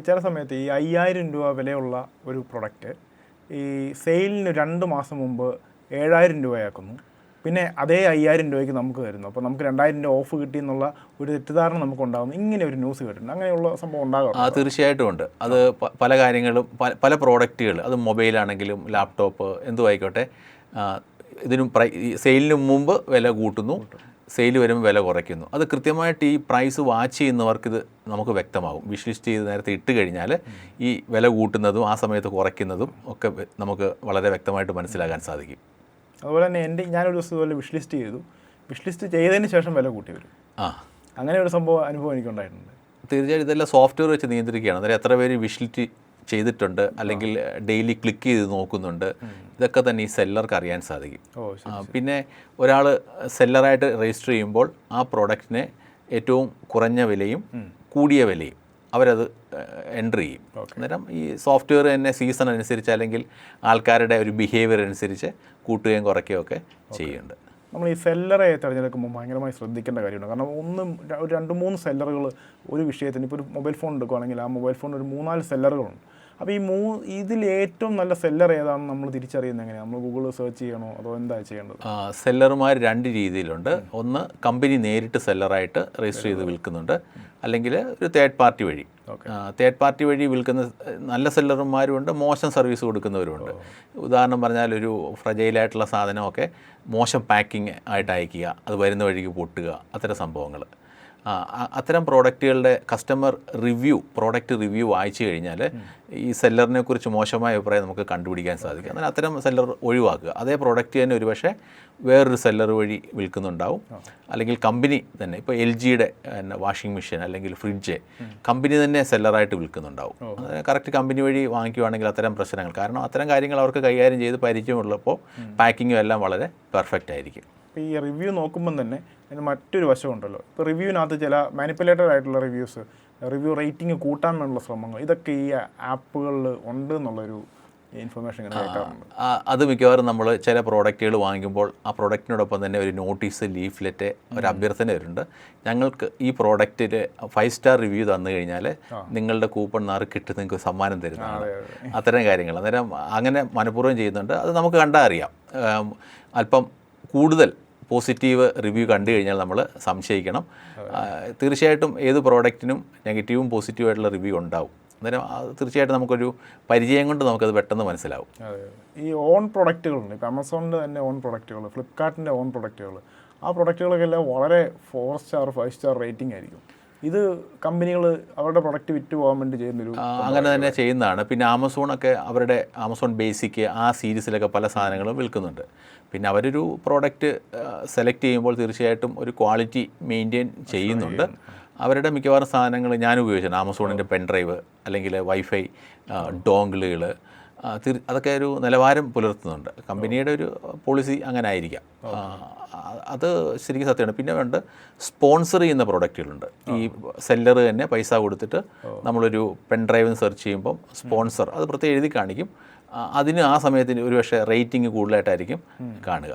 ചില സമയത്ത് ഈ അയ്യായിരം രൂപ വിലയുള്ള ഒരു പ്രൊഡക്റ്റ് ഈ സെയിലിന് രണ്ട് മാസം മുമ്പ് ഏഴായിരം രൂപയാക്കുന്നു. പിന്നെ അതേ അയ്യായിരം രൂപയ്ക്ക് നമുക്ക് തരുന്നു. അപ്പോൾ നമുക്ക് രണ്ടായിരം രൂപ ഓഫ് കിട്ടി എന്നുള്ള ഒരു തെറ്റിദ്ധാരണ നമുക്ക് ഉണ്ടാകുന്നു. ഇങ്ങനെ ഒരു ന്യൂസ് കേട്ടിട്ടുണ്ട്. അങ്ങനെയുള്ള സംഭവം ഉണ്ടാകും ആ തീർച്ചയായിട്ടും ഉണ്ട്. അത് പല കാര്യങ്ങളും പല പല പ്രോഡക്റ്റുകൾ അത് മൊബൈലാണെങ്കിലും ലാപ്ടോപ്പ് എന്തും ആയിക്കോട്ടെ ആ, ഇതിനും പ്രൈ സെയിലിന് മുമ്പ് വില കൂട്ടുന്നു. സെയിൽ വരുമ്പോൾ വില കുറയ്ക്കുന്നു. അത് കൃത്യമായിട്ട് ഈ പ്രൈസ് വാച്ച് ചെയ്യുന്നവർക്ക് ഇത് നമുക്ക് വ്യക്തമാകും. വിഷ് ലിസ്റ്റ് ചെയ്ത് നേരത്തെ ഇട്ട് കഴിഞ്ഞാൽ ഈ വില കൂട്ടുന്നതും ആ സമയത്ത് കുറയ്ക്കുന്നതും ഒക്കെ നമുക്ക് വളരെ വ്യക്തമായിട്ട് മനസ്സിലാക്കാൻ സാധിക്കും. അതുപോലെ തന്നെ എന്റെ ഞാനൊരു ദിവസം ഇതുപോലെ വിഷ് ലിസ്റ്റ് ചെയ്തു. വിഷ് ലിസ്റ്റ് ചെയ്തതിന് ശേഷം വില കൂട്ടി വരും. ആ. അങ്ങനെ ഒരു സംഭവം അനുഭവം എനിക്കുണ്ടായിട്ടുണ്ട്. തീർച്ചയായിട്ടും ഇതെല്ലാം സോഫ്റ്റ്വെയർ വെച്ച് നിയന്ത്രിക്കുകയാണ്. അന്നേരം എത്ര പേര് ലിസ്റ്റ് ചെയ്തിട്ടുണ്ട് അല്ലെങ്കിൽ ഡെയിലി ക്ലിക്ക് ചെയ്ത് നോക്കുന്നുണ്ട്. ഇതൊക്കെ തന്നെ ഈ സെല്ലർക്ക് അറിയാൻ സാധിക്കും. പിന്നെ ഒരാൾ സെല്ലറായിട്ട് രജിസ്റ്റർ ചെയ്യുമ്പോൾ ആ പ്രോഡക്റ്റിനെ ഏറ്റവും കുറഞ്ഞ വിലയും കൂടിയ വിലയും അവരത് എൻട്രി ചെയ്യും. അന്നേരം ഈ സോഫ്റ്റ്വെയർ തന്നെ സീസൺ അനുസരിച്ച് അല്ലെങ്കിൽ ആൾക്കാരുടെ ഒരു ബിഹേവിയർ അനുസരിച്ച് കൂട്ടുകയും കുറയ്ക്കുകയും ഒക്കെ ചെയ്യുന്നുണ്ട്. നമ്മൾ ഈ സെല്ലറെ തിരഞ്ഞെടുക്കുമ്പോൾ ഭയങ്കരമായി ശ്രദ്ധിക്കേണ്ട കാര്യമുണ്ട്. കാരണം ഒന്ന് ഒരു രണ്ട് മൂന്ന് സെല്ലറുകൾ ഒരു വിഷയത്തിന് ഇപ്പോൾ ഒരു മൊബൈൽ ഫോൺ എടുക്കുകയാണെങ്കിൽ ആ മൊബൈൽ ഫോണിന് ഒരു മൂന്നാൽ സെല്ലറുകളുണ്ട്. അപ്പോൾ ഈ മൂ ഇതിൽ ഏറ്റവും നല്ല സെല്ലർ ഏതാണെന്ന് നമ്മൾ തിരിച്ചറിയുന്നത് എങ്ങനെയാണ് നമ്മൾ ഗൂഗിൾ സെർച്ച് ചെയ്യണോ അതോ എന്താ ചെയ്യേണ്ടത്? സെല്ലർമാർ രണ്ട് രീതിയിലുണ്ട്. ഒന്ന് കമ്പനി നേരിട്ട് സെല്ലറായിട്ട് രജിസ്റ്റർ ചെയ്ത് വിൽക്കുന്നുണ്ട്. അല്ലെങ്കിൽ ഒരു തേർഡ് പാർട്ടി വഴി. തേർഡ് പാർട്ടി വഴി വിൽക്കുന്ന നല്ല സെല്ലർമാരുമുണ്ട് മോശം സർവീസ് കൊടുക്കുന്നവരുമുണ്ട്. ഉദാഹരണം പറഞ്ഞാൽ ഒരു ഫ്രജൈലായിട്ടുള്ള സാധനമൊക്കെ മോശം പാക്കിംഗ് ആയിട്ട് അയക്കുക അത് വരുന്ന വഴിക്ക് പൊട്ടുക അത്തരം സംഭവങ്ങൾ. അത്തരം പ്രോഡക്റ്റുകളുടെ കസ്റ്റമർ റിവ്യൂ പ്രോഡക്റ്റ് റിവ്യൂ വായിച്ചു കഴിഞ്ഞാൽ ഈ സെല്ലറിനെ കുറിച്ച് മോശമായ അഭിപ്രായം നമുക്ക് കണ്ടുപിടിക്കാൻ സാധിക്കും. എന്നാൽ അത്തരം സെല്ലർ ഒഴിവാക്കുക. അതേ പ്രോഡക്റ്റ് തന്നെ ഒരുപക്ഷെ വേറൊരു സെല്ലർ വഴി വിൽക്കുന്നുണ്ടാവും. അല്ലെങ്കിൽ കമ്പനി തന്നെ ഇപ്പോൾ എൽ ജിയുടെ വാഷിംഗ് മെഷീൻ അല്ലെങ്കിൽ ഫ്രിഡ്ജ് കമ്പനി തന്നെ സെല്ലറായിട്ട് വിൽക്കുന്നുണ്ടാവും. കറക്റ്റ് കമ്പനി വഴി വാങ്ങിക്കുവാണെങ്കിൽ അത്തരം പ്രശ്നങ്ങൾ. കാരണം അത്തരം കാര്യങ്ങൾ അവർക്ക് കൈകാര്യം ചെയ്ത് പരിചയമുള്ളപ്പോൾ പാക്കിങ്ങും എല്ലാം വളരെ പെർഫെക്റ്റ് ആയിരിക്കും. അപ്പോൾ ഈ റിവ്യൂ നോക്കുമ്പം തന്നെ അതിന് മറ്റൊരു വശമുണ്ടല്ലോ. ഇപ്പോൾ റിവ്യൂവിനകത്ത് ചില മാനിപ്പുലേറ്റഡ് ആയിട്ടുള്ള റിവ്യൂസ് റിവ്യൂ റേറ്റിംഗ് കൂട്ടാൻ വേണ്ടിയുള്ള ശ്രമങ്ങൾ ഇതൊക്കെ ഈ ആപ്പുകളിൽ ഉണ്ട് എന്നുള്ളൊരു ഇൻഫർമേഷൻ അത് മിക്കവാറും നമ്മൾ ചില പ്രോഡക്റ്റുകൾ വാങ്ങിക്കുമ്പോൾ ആ പ്രോഡക്റ്റിനോടൊപ്പം തന്നെ ഒരു നോട്ടീസ് ലീഫ്ലെറ്റ് ഒരു അഭ്യർത്ഥന വരുന്നുണ്ട്. ഞങ്ങൾക്ക് ഈ പ്രോഡക്റ്റിൽ ഫൈവ് സ്റ്റാർ റിവ്യൂ തന്നു കഴിഞ്ഞാൽ നിങ്ങളുടെ കൂപ്പൺ നാറ് കിട്ടും നിങ്ങൾക്ക് സമ്മാനം തരുന്നതാണ്. അത്തരം കാര്യങ്ങൾ. അന്നേരം അങ്ങനെ മനഃപൂർവം ചെയ്യുന്നുണ്ട്. അത് നമുക്ക് കണ്ടാൽ അറിയാം. അല്പം കൂടുതൽ പോസിറ്റീവ് റിവ്യൂ കണ്ടു കഴിഞ്ഞാൽ നമ്മൾ സംശയിക്കണം. തീർച്ചയായിട്ടും ഏത് പ്രോഡക്റ്റിനും നെഗറ്റീവും പോസിറ്റീവും ആയിട്ടുള്ള റിവ്യൂ ഉണ്ടാവും. അന്നേരം തീർച്ചയായിട്ടും നമുക്കൊരു പരിചയം കൊണ്ട് നമുക്കത് പെട്ടെന്ന് മനസ്സിലാവും. ഈ ഓൺ പ്രൊഡക്റ്റുകളുണ്ട് ഇപ്പോൾ ആമസോണിന്റെ തന്നെ ഓൺ പ്രൊഡക്റ്റുകൾ ഫ്ലിപ്കാർട്ടിന്റെ ഓൺ പ്രൊഡക്റ്റുകൾ ആ പ്രൊഡക്റ്റുകളൊക്കെ എല്ലാം വളരെ four star five star rating ആയിരിക്കും. ഇത് കമ്പനികൾ അവരുടെ പ്രൊഡക്റ്റ് വിറ്റ് പോകാൻ വേണ്ടി ചെയ്യുന്നൊരു അങ്ങനെ തന്നെ ചെയ്യുന്നതാണ്. പിന്നെ ആമസോൺ ഒക്കെ അവരുടെ ആമസോൺ ബേസിക് ആ സീരീസിലൊക്കെ പല സാധനങ്ങളും വിൽക്കുന്നുണ്ട്. പിന്നെ അവരൊരു പ്രോഡക്റ്റ് സെലക്ട് ചെയ്യുമ്പോൾ തീർച്ചയായിട്ടും ഒരു ക്വാളിറ്റി മെയിന്റെയിൻ ചെയ്യുന്നുണ്ട്. അവരുടെ മിക്കവാറും സാധനങ്ങൾ ഞാൻ ഉപയോഗിച്ചിട്ടുണ്ട് ആമസോണിന്റെ പെൻഡ്രൈവ് അല്ലെങ്കിൽ വൈഫൈ ഡോങ്കിളുകൾ അതൊക്കെ ഒരു നിലവാരം പുലർത്തുന്നുണ്ട്. കമ്പനിയുടെ ഒരു പോളിസി അങ്ങനെ ആയിരിക്കാം. അത് ശരിക്കും സത്യമാണ്. പിന്നെ വേണ്ട സ്പോൺസർ ചെയ്യുന്ന പ്രോഡക്റ്റുകളുണ്ട് ഈ സെല്ലർ തന്നെ പൈസ കൊടുത്തിട്ട് നമ്മളൊരു പെൻഡ്രൈവിന് സെർച്ച് ചെയ്യുമ്പം സ്പോൺസർ അത് പ്രത്യേകം എഴുതി കാണിക്കും. അതിന് ആ സമയത്തിന് ഒരുപക്ഷെ റേറ്റിംഗ് കൂടുതലായിട്ടായിരിക്കും കാണുക.